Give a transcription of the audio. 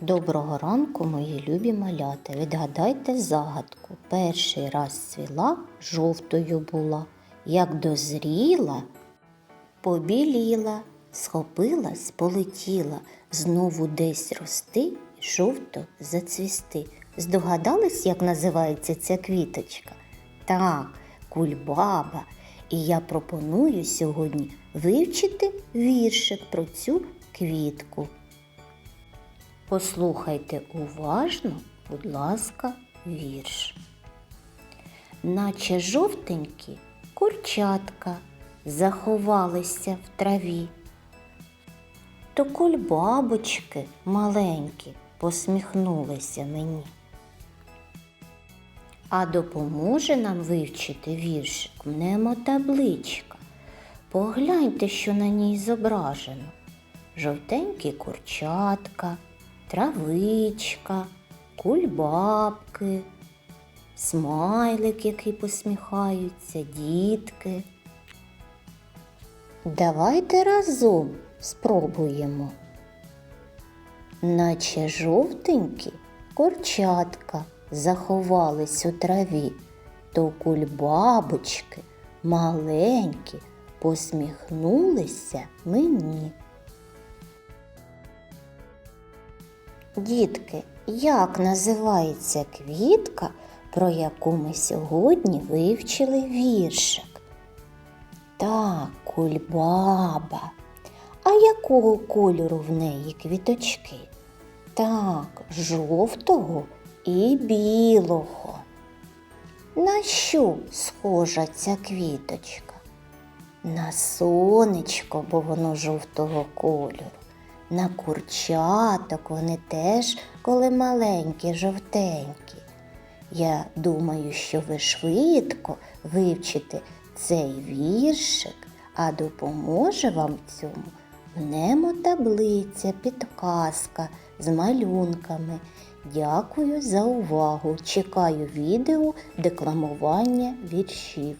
Доброго ранку, мої любі малята. Відгадайте загадку. Перший раз цвіла, жовтою була, як дозріла, побіліла, схопилась, полетіла, знову десь рости, жовто зацвісти. Здогадались, як називається ця квіточка? Так, кульбаба. І я пропоную сьогодні вивчити віршик про цю квітку. Послухайте уважно, будь ласка, вірш. Наче жовтенькі курчатка заховалися в траві. То кульбабочки маленькі посміхнулися мені. А допоможе нам вивчити віршик мнемотабличка. Погляньте, що на ній зображено. Жовтенькі курчатка, травичка, кульбабки, смайлик, який посміхаються, дітки. Давайте разом спробуємо. Наче жовтенькі курчатка заховались у траві, то кульбабочки маленькі посміхнулися мені. Дітки, як називається квітка, про яку ми сьогодні вивчили віршик? Так, кульбаба. А якого кольору в неї квіточки? Так, жовтого і білого. На що схожа ця квіточка? На сонечко, бо воно жовтого кольору. На курчаток вони теж, коли маленькі, жовтенькі. Я думаю, що ви швидко вивчите цей віршик, а допоможе вам цьому мнемотаблиця, підказка з малюнками. Дякую за увагу. Чекаю відео декламування віршів.